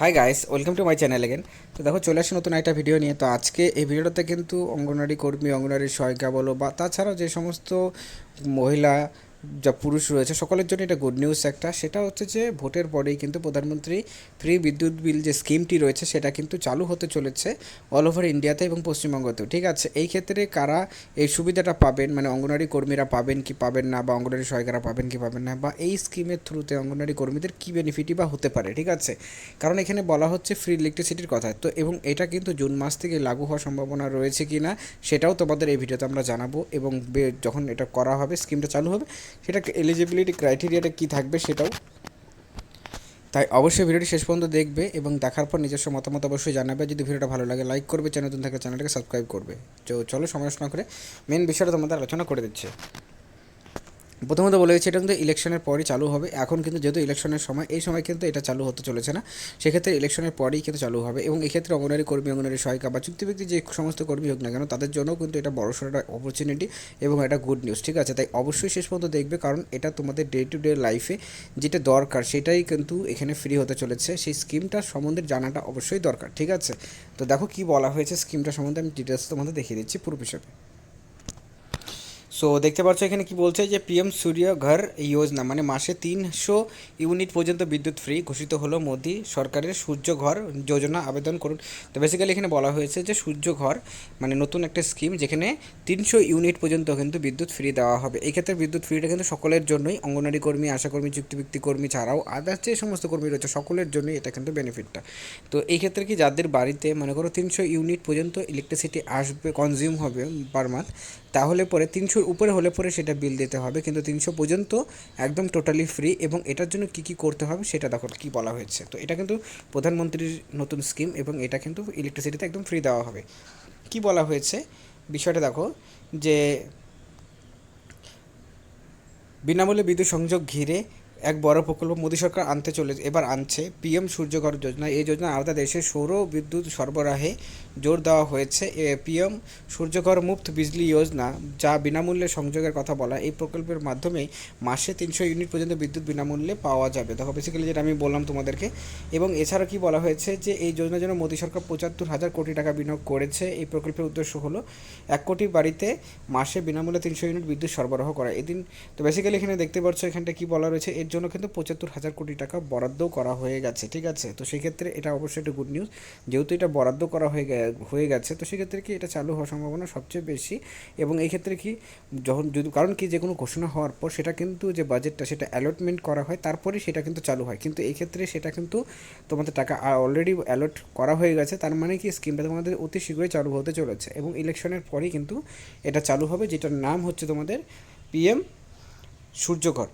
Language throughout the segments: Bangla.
Hi guys welcome to my channel again তো দেখো, চলে আসি নতুন একটা ভিডিও নিয়ে। তো আজকে এই ভিডিওটাতে কিন্তু অঙ্গনওয়াড়ি কর্মী অঙ্গনওয়াড়ি সহায়িকা বলো বা তাছাড়াও যে সমস্ত মহিলা যা পুরুষ রয়েছে, সকলের জন্য এটা গুড নিউজ একটা। সেটা হচ্ছে যে ভোটের পরেই কিন্তু প্রধানমন্ত্রী ফ্রি বিদ্যুৎ বিল যে স্কিমটি রয়েছে, সেটা কিন্তু চালু হতে চলেছে অল ওভার ইন্ডিয়াতে এবং পশ্চিমবঙ্গতেও। ঠিক আছে, এই ক্ষেত্রে কারা এই সুবিধাটা পাবেন? মানে অঙ্গনওয়াড়ি কর্মীরা পাবেন কি পাবেন না? বা অঙ্গনওয়াড়ি সহায়িকারা পাবেন কি পাবেন না? বা এই স্কিমের থ্রুতে অঙ্গনওয়াড়ি কর্মীদের কী বেনিফিটই বা হতে পারে? ঠিক আছে, কারণ এখানে বলা হচ্ছে ফ্রি ইলেকট্রিসিটির কথা। তো এবং এটা কিন্তু জুন মাস থেকে লাগু হওয়ার সম্ভাবনা রয়েছে কি না সেটাও তোমাদের এই ভিডিওতে আমরা জানাব। এবং যখন এটা করা হবে স্কিমটা চালু হবে সেটা এলিজিবিলিটি ক্রাইটেরিয়াটা কী থাকবে সেটাও। তাই অবশ্যই ভিডিওটি শেষ পর্যন্ত দেখবে এবং দেখার পর নিজস্ব মতামত অবশ্যই জানাবে। যদি ভিডিওটা ভালো লাগে লাইক করবে, চ্যানেল নতুন থাকলে চ্যানেলটাকে সাবস্ক্রাইব করবে। তো চলো, সময় না করে মেন বিষয়টা তোমাদের আলোচনা করে দিচ্ছে। প্রথমত বলে দিচ্ছি এটা কিন্তু ইলেকশনের পরই চালু হবে। এখন কিন্তু যেহেতু ইলেকশনের সময়, এই সময় কিন্তু এটা চালু হতে চলেছে না। সেক্ষেত্রে ইলেকশনের পরেই কিন্তু চালু হবে এবং এক্ষেত্রে অঙ্গনারী কর্মী অঙ্গনারী সহায়িকা বা চুক্তিভিত্তি যে সমস্ত কর্মী হোক না কেন, তাদের জন্যও কিন্তু এটা বড়সড় একটা অপরচুনিটি এবং এটা গুড নিউজ ঠিক আছে? তাই অবশ্যই শেষ পর্যন্ত দেখবে, কারণ এটা তোমাদের ডে টু ডে লাইফে যেটা দরকার, সেটাই কিন্তু এখানে ফ্রি হতে চলেছে। সেই স্কিমটা সম্বন্ধে জানাটা অবশ্যই দরকার, ঠিক আছে? তো দেখো কি বলা হয়েছে স্কিমটা সম্বন্ধে আমি ডিটেলস তোমাদের দেখিয়ে দিচ্ছি পুরো বিষয়টা। সো দেখতে পাচ্ছ এখানে কি বলছে যে পিএম সূর্য ঘর যোজনা মানে মাসে তিনশো ইউনিট পর্যন্ত বিদ্যুৎ ফ্রি ঘোষিত হলো মোদি সরকারের সূর্য ঘর যোজনা আবেদন করুন। তো বেসিক্যালি এখানে বলা হয়েছে যে সূর্য ঘর মানে নতুন একটা স্কিম যেখানে তিনশো ইউনিট পর্যন্ত কিন্তু বিদ্যুৎ ফ্রি দেওয়া হবে। এই ক্ষেত্রে বিদ্যুৎ ফ্রিটা কিন্তু সকলের জন্যই অঙ্গনারী কর্মী, আশাকর্মী চুক্তিভিত্তিক কর্মী ছাড়াও আদার্স যে সমস্ত কর্মী রয়েছে সকলের জন্যই এটা কিন্তু বেনিফিটটা তো এই ক্ষেত্রে কি যাদের বাড়িতে মনে করো তিনশো ইউনিট পর্যন্ত ইলেকট্রিসিটি আসবে কনজিউম হবে পার মান্থ তাহলে পরে তিনশোর উপরে হলে পরে সেটা বিল দিতে হবে। কিন্তু তিনশো পর্যন্ত একদম টোটালি ফ্রি এবং এটার জন্য কি কি করতে হবে সেটা দেখো কি বলা হয়েছে। তো এটা কিন্তু প্রধানমন্ত্রীর নতুন স্কিম এবং এটা কিন্তু ইলেকট্রিসিটিতে একদম ফ্রি দেওয়া হবে। কি বলা হয়েছে? বিষয়টা দেখো যে বিনামূল্যে বিদ্যুৎ সংযোগ ঘিরে এক বড় প্রকল্প মোদী সরকার আনতে চলে, এবার আনছে। পিএম সূর্যঘর যোজনা, এই যোজনা আলাদা দেশে সৌর বিদ্যুৎ সরবরাহে জোর দেওয়া হয়েছে। পিএম সূর্যঘর মুফত বিজলি যোজনা, যা বিনামূল্যে সংযোগের কথা বলা, এই প্রকল্পের মাধ্যমে মাসে তিনশো ইউনিট পর্যন্ত বিদ্যুৎ বিনামূল্যে পাওয়া যাবে। দেখো বেসিক্যালি যেটা আমি বললাম তোমাদেরকে। এবং এছাড়া কি বলা হয়েছে যে, এই যোজনার জন্য মোদী সরকার পঁচাত্তর হাজার কোটি টাকা বিনিয়োগ করেছে। এই প্রকল্পের উদ্দেশ্য হলো এক কোটি বাড়িতে মাসে বিনামূল্যে তিনশো ইউনিট বিদ্যুৎ সরবরাহ করা। এদিন তো বেসিক্যালি এখানে দেখতে পাচ্ছ এখানটা কি বলা রয়েছে এর জন্য কিন্তু পঁচাত্তর হাজার কোটি টাকা বরাদ্দ করা হয়ে গেছে, ঠিক আছে? তো সেক্ষেত্রে এটা অবশ্যই একটা গুড নিউজ যেহেতু এটা বরাদ্দ করা হয়ে হয়ে গেছে, তো সেক্ষেত্রে কি এটা চালু হওয়ার সম্ভাবনা সবচেয়ে বেশি? এবং এই ক্ষেত্রে কি যখন, যদি, কারণ কি যে কোনো ঘোষণা হওয়ার পর সেটা কিন্তু যে বাজেটটা সেটা অ্যালটমেন্ট করা হয় তারপরেই সেটা কিন্তু চালু হয়। কিন্তু এই ক্ষেত্রে সেটা কিন্তু তোমাদের টাকা অলরেডি অ্যালট করা হয়ে গেছে, তার মানে কি স্কিমটা তোমাদের অতি শীঘ্রই চালু হতে চলেছে। এবং ইলেকশনের পরেই কিন্তু এটা চালু হবে, যেটার নাম হচ্ছে তোমাদের পিএম সূর্যঘর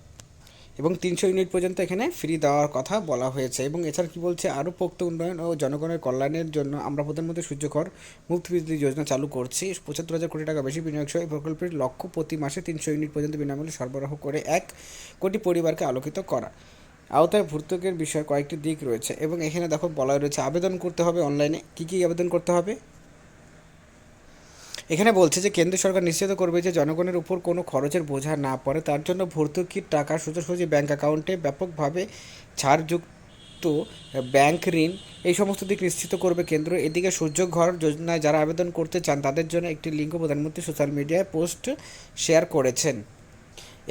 এবং তিনশো ইউনিট পর্যন্ত এখানে ফ্রি দেওয়ার কথা বলা হয়েছে। এবং এছাড়া কি বলছে? আরও পোক্ত উন্নয়ন ও জনগণের কল্যাণের জন্য আমরা প্রধানমন্ত্রী সূর্যকর মুক্ত বিদ্যুৎ যোজনা চালু করছি। পঁচাত্তর হাজার কোটি টাকা বেশি বিনিয়োগ সহ এই প্রকল্পের লক্ষ্য প্রতি মাসে তিনশো ইউনিট পর্যন্ত বিনামূল্যে সরবরাহ করে এক কোটি পরিবারকে আলোকিত করা। আওতায় ভর্তুকের বিষয়ে কয়েকটি দিক রয়েছে। এবং এখানে দেখো বলা রয়েছে, আবেদন করতে হবে অনলাইনে। কী কী আবেদন করতে হবে? এখানে বলছে যে, কেন্দ্র সরকার নিশ্চিত করবে যে জনগণের উপর কোনো খরচের বোঝা না পড়ে। তার জন্য ভর্তুকির টাকা সোজাসুজি ব্যাংক অ্যাকাউন্টে ব্যাপকভাবে ছাড়যুক্ত ব্যাংক ঋণ, এই সমস্ত দিক নিশ্চিত করবে কেন্দ্র। এদিকে সূর্য ঘর যোজনায় যারা আবেদন করতে চান, তাদের জন্য একটি লিঙ্ক প্রধানমন্ত্রী সোশ্যাল মিডিয়ায় পোস্ট শেয়ার করেছেন।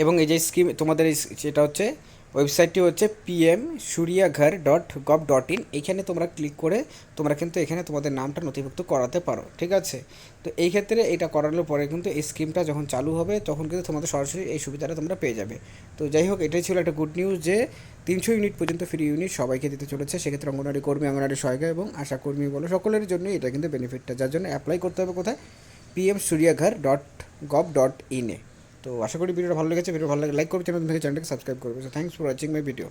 এবং এই যে স্কিম, তোমাদের এই যেটা হচ্ছে ওয়েবসাইটটি হচ্ছে PM Suryaghar dot gov dot in এইখানে তোমরা ক্লিক করে তোমরা কিন্তু এখানে তোমাদের নামটা নথিভুক্ত করাতে পারো, ঠিক আছে? তো এই ক্ষেত্রে এটা করানোর পরে কিন্তু এই স্কিমটা যখন চালু হবে, তখন কিন্তু তোমাদের সরাসরি এই সুবিধাটা তোমরা পেয়ে যাবে। তো যাই হোক, এটাই ছিল একটা গুড নিউজ যে তিনশো ইউনিট পর্যন্ত ফ্রি ইউনিট সবাইকে দিতে চলেছে। সেক্ষেত্রে অঙ্গনওয়াড়ি কর্মী, অঙ্গনওয়াড়ি সহায়িকা এবং আশা কর্মী বলো, সকলের জন্যই এটা কিন্তু বেনিফিটটা যার জন্য অ্যাপ্লাই করতে হবে কোথায়? PM Suryaghar dot gov dot ইনে তো আশা করি ভিডিওটা ভালো লেগেছে। ভিডিও ভালো লাগে লাইক করবে চ্যানেল থেকে চ্যানেলটাকে সাবস্ক্রাইব করবে। So thanks for watching my video